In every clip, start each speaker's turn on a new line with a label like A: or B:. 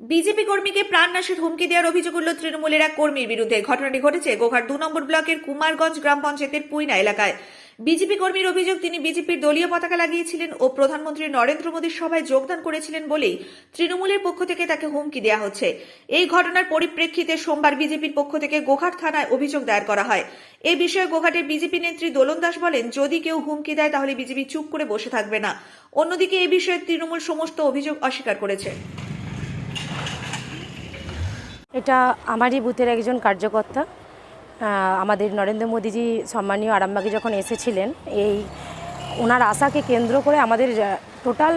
A: BJP কর্মীকে প্রাণনাশের হুমকি দেওয়ার অভিযোগ উঠল তৃণমূলের এক কর্মীর বিরুদ্ধে। ঘটনাটি ঘটেছে গোঘাট দু নম্বর ব্লকের কুমারগঞ্জ গ্রাম পঞ্চায়েতের পুইনা এলাকায়। বিজেপি কর্মীর অভিযোগ, তিনি বিজেপির দলীয় পতাকা লাগিয়েছিলেন ও প্রধানমন্ত্রী নরেন্দ্র মোদীর সভায় যোগদান করেছিলেন বলেই তৃণমূলের পক্ষ থেকে তাকে হুমকি দেওয়া হচ্ছে। এই ঘটনার পরিপ্রেক্ষিতে সোমবার বিজেপির পক্ষ থেকে গোঘাট থানায় অভিযোগ দায়ের করা হয়। এ বিষয়ে গোঘাটের বিজেপি নেত্রী দোলন দাস বলেন, যদি কেউ হুমকি দেয় তাহলে বিজেপি চুপ করে বসে থাকবে না। অন্যদিকে এ বিষয়ে তৃণমূল সমস্ত অভিযোগ অস্বীকার করেছে।
B: এটা আমারই বুথের একজন কার্যকর্তা আমাদের নরেন্দ্র মোদীজি সম্মানীয় আরামবাগে যখন এসেছিলেন, এই ওনার আশাকে কেন্দ্র করে আমাদের টোটাল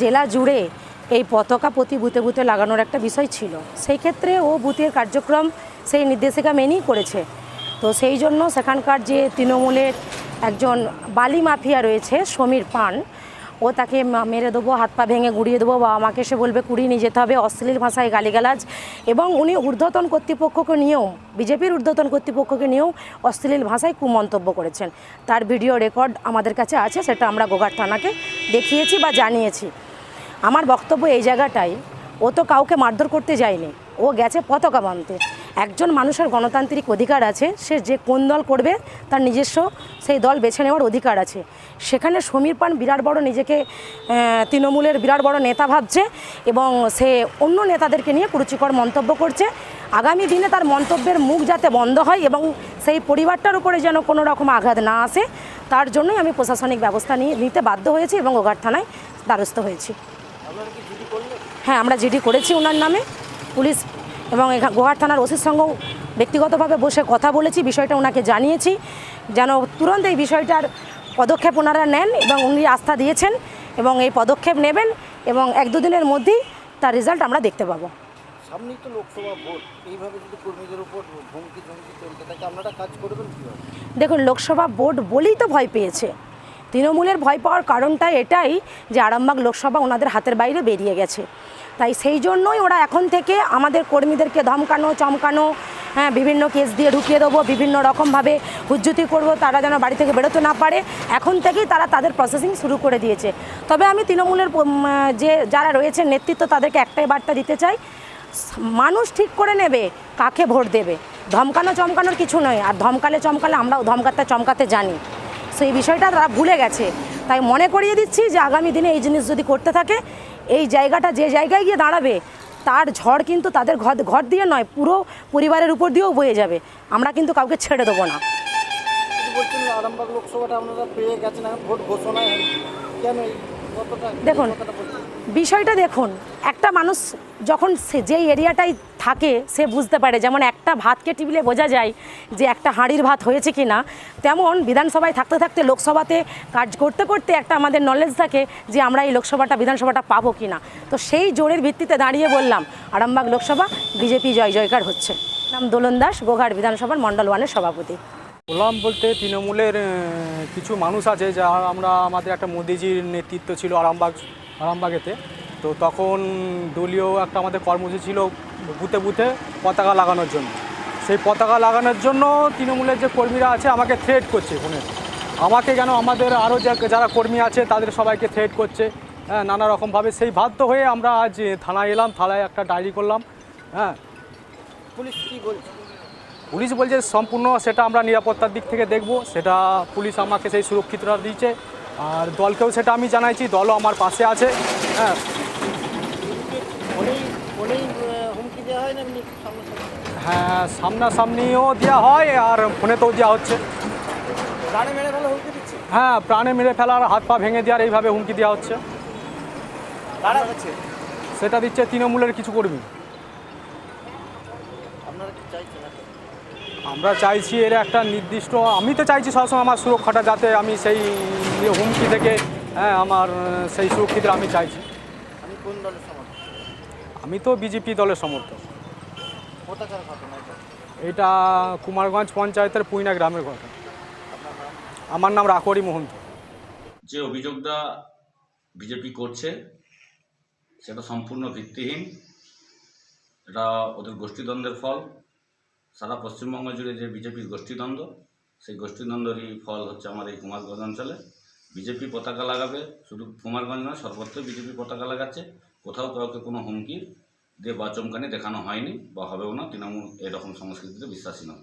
B: জেলা জুড়ে এই পতাকা প্রতি বুথে বুথে লাগানোর একটা বিষয় ছিল। সেই ক্ষেত্রে ও বুথের কার্যক্রম সেই নির্দেশিকা মেনেই করেছে। তো সেই জন্য সেখানকার যে তৃণমূলের একজন বালি মাফিয়া রয়েছে, সমীর পান ও তাকে মেরে দেবো, হাত পা ভেঙে গুড়িয়ে দেবো বা আমাকে সে বলবে, কুড়িয়ে নিয়ে যেতে হবে। অশ্লীল ভাষায় গালিগালাজ। এবং উনি ঊর্ধ্বতন কর্তৃপক্ষকে নিয়েও, বিজেপির ঊর্ধ্বতন কর্তৃপক্ষকে নিয়েও অশ্লীল ভাষায় কুমন্তব্য করেছেন। তার ভিডিও রেকর্ড আমাদের কাছে আছে, সেটা আমরা গোঘাট থানাকে দেখিয়েছি বা জানিয়েছি। আমার বক্তব্য এই জায়গাটাই, ও তো কাউকে মারধর করতে যায়নি, ও গেছে পতাকা বাঁধতে একজন মানুষের গণতান্ত্রিক অধিকার আছে সে যে কোন দল করবে তার নিজস্ব সেই দল বেছে নেওয়ার অধিকার আছে। সেখানে সমীর পান বিরাট বড় নিজেকে তৃণমূলের বিরাট বড় নেতা ভাবছে এবং সে অন্য নেতাদেরকে নিয়ে কুরুচিকর মন্তব্য করছে। আগামী দিনে তার মন্তব্যের মুখ যাতে বন্ধ হয় এবং সেই পরিবারটার উপরে যেন কোনো রকম আঘাত না আসে তার জন্যই আমি প্রশাসনিক ব্যবস্থা নিয়ে নিতে বাধ্য হয়েছি এবং ওঘাট থানায় দ্বারস্থ হয়েছি। হ্যাঁ আমরা জিডি করেছি ওনার নামে। পুলিশ এবং গোহাট থানার ওসির সঙ্গেও ব্যক্তিগতভাবে বসে কথা বলেছি বিষয়টা ওনাকে জানিয়েছি। যেন তুরন্ত এই বিষয়টার পদক্ষেপ ওনারা নেন এবং উনি আস্থা দিয়েছেন এবং এই পদক্ষেপ নেবেন এবং এক দুদিনের মধ্যেই তার রেজাল্ট আমরা দেখতে পাবো।
C: সামনেই তো লোকসভা ভোট এইভাবে যদি কর্মীদের উপর হুমকি চলতে থাকে আপনারা কাজ করবেন
B: দেখুন লোকসভা বোর্ড বলেই তো ভয় পেয়েছে। তৃণমূলের ভয় পাওয়ার কারণটা এটাই যে আরামবাগ লোকসভা ওনাদের হাতের বাইরে বেরিয়ে গেছে। তাই সেই জন্যই ওরা এখন থেকে আমাদের কর্মীদেরকে ধমকানো, চমকানো হ্যাঁ বিভিন্ন কেস দিয়ে ঢুকিয়ে দেবো, বিভিন্ন রকমভাবে হুজ্জুতি করব, তারা যেন বাড়ি থেকে বেরোতে না পারে। এখন থেকেই তারা তাদের প্রসেসিং শুরু করে দিয়েছে। তবে আমি তৃণমূলের যে যারা রয়েছে নেতৃত্ব, তাদেরকে একটাই বার্তা দিতে চাই, মানুষ ঠিক করে নেবে, কাকে ভোট দেবে? ধমকানো চমকানোর কিছু নয়। আর ধমকালে চমকালে আমরাও ধমকাতে চমকাতে জানি। সেই বিষয়টা তারা ভুলে গেছে। তাই মনে করিয়ে দিচ্ছি যে আগামী দিনে এই জিনিস যদি করতে থাকে এই জায়গাটা যে জায়গায় গিয়ে দাঁড়াবে তার ঝড় কিন্তু তাদের ঘর ঘর দিয়ে নয় পুরো পরিবারের উপর দিয়েও বয়ে যাবে। আমরা কিন্তু কাউকে ছেড়ে দেবো না।
C: আরামবাগ লোকসভাটা আপনারা পেয়ে গেছেন ভোট ঘোষণা কেন
B: দেখুন। বিষয়টা দেখুন, একটা মানুষ যখন সে যেই এরিয়াটায় থাকে, সে বুঝতে পারে যেমন একটা ভাতকে টিপলে বোঝা যায় যে একটা হাঁড়ির ভাত হয়েছে কি না তেমন বিধানসভায় থাকতে থাকতে লোকসভাতে কাজ করতে করতে একটা আমাদের নলেজ থাকে যে আমরা এই লোকসভাটা, বিধানসভাটা পাবো কি না তো সেই জোরের ভিত্তিতে দাঁড়িয়ে বললাম, আরামবাগ লোকসভা, বিজেপি জয় জয়কার হচ্ছে। নাম দোলন দাস, গোঘাট বিধানসভার মণ্ডল ওয়ানের সভাপতি।
D: বললাম বলতে তৃণমূলের কিছু মানুষ আছে যা আমরা, আমাদের একটা মোদিজির নেতৃত্ব ছিল আরামবাগ আরামবাগেতে। তো তখন দলীয় একটা আমাদের কর্মসূচি ছিল বুথে বুথে পতাকা লাগানোর জন্য। সেই পতাকা লাগানোর জন্য তৃণমূলের যে কর্মীরা আছে আমাকে থ্রেট করছে ফোনে আমাকে কেন আমাদের আরও যারা কর্মী আছে তাদের সবাইকে থ্রেট করছে। হ্যাঁ নানা রকমভাবে। সেই বাধ্য হয়ে আমরা আজ থানায় এলাম থানায় একটা ডায়েরি করলাম। হ্যাঁ।
C: পুলিশ কি বলছে?
D: পুলিশ বলছে সম্পূর্ণ সেটা আমরা নিরাপত্তার দিক থেকে দেখব। সেটা পুলিশ আমাকে সেই সুরক্ষিতটা দিয়েছে। আর দলকেও সেটা আমি জানাইছি, দলও আমার পাশে আছে। হ্যাঁ।
C: হয়,
D: সামনাসামনিও দেওয়া হয় আর ফোনেতেও দেওয়া হচ্ছে। হ্যাঁ প্রাণে মেরে ফেলার হাত পা ভেঙে দেওয়ার এইভাবে হুমকি দেওয়া হচ্ছে। সেটা দিচ্ছে তৃণমূলের কিছু কর্মী।
C: আপনারা?
D: আমরা চাইছি এর একটা নির্দিষ্ট আমি তো চাইছি সবসময় আমার সুরক্ষাটা যাতে আমি সেই হুমকি থেকে হ্যাঁ আমার সেই সুরক্ষিত আমি চাইছি।
C: আমি কোন দলের সমর্থক?
D: আমি তো বিজেপি দলের সমর্থক।
C: এটা?
D: এটা কুমারগঞ্জ পঞ্চায়েতের পুইনা গ্রামের ঘটনা আমার নাম রাকরি মোহন
E: যে অভিযোগটা বিজেপি করছে সেটা সম্পূর্ণ ভিত্তিহীন। এটা ওদের গোষ্ঠীদ্বন্দ্বের ফল। সারা পশ্চিমবঙ্গ জুড়ে যে বিজেপির গোষ্ঠীদ্বন্দ্ব, সেই গোষ্ঠীদ্বন্দ্বরই ফল হচ্ছে আমার এই কুমারগঞ্জ অঞ্চলে। বিজেপি পতাকা লাগাবে, শুধু কুমারগঞ্জ নয় সর্বত্র বিজেপি পতাকা লাগাচ্ছে। কোথাও কাউকে কোনো হুমকির দিয়ে বা চমকানি দেখানো হয়নি বা হবেও না, তৃণমূল এরকম সংস্কৃতিতে বিশ্বাসী নয়।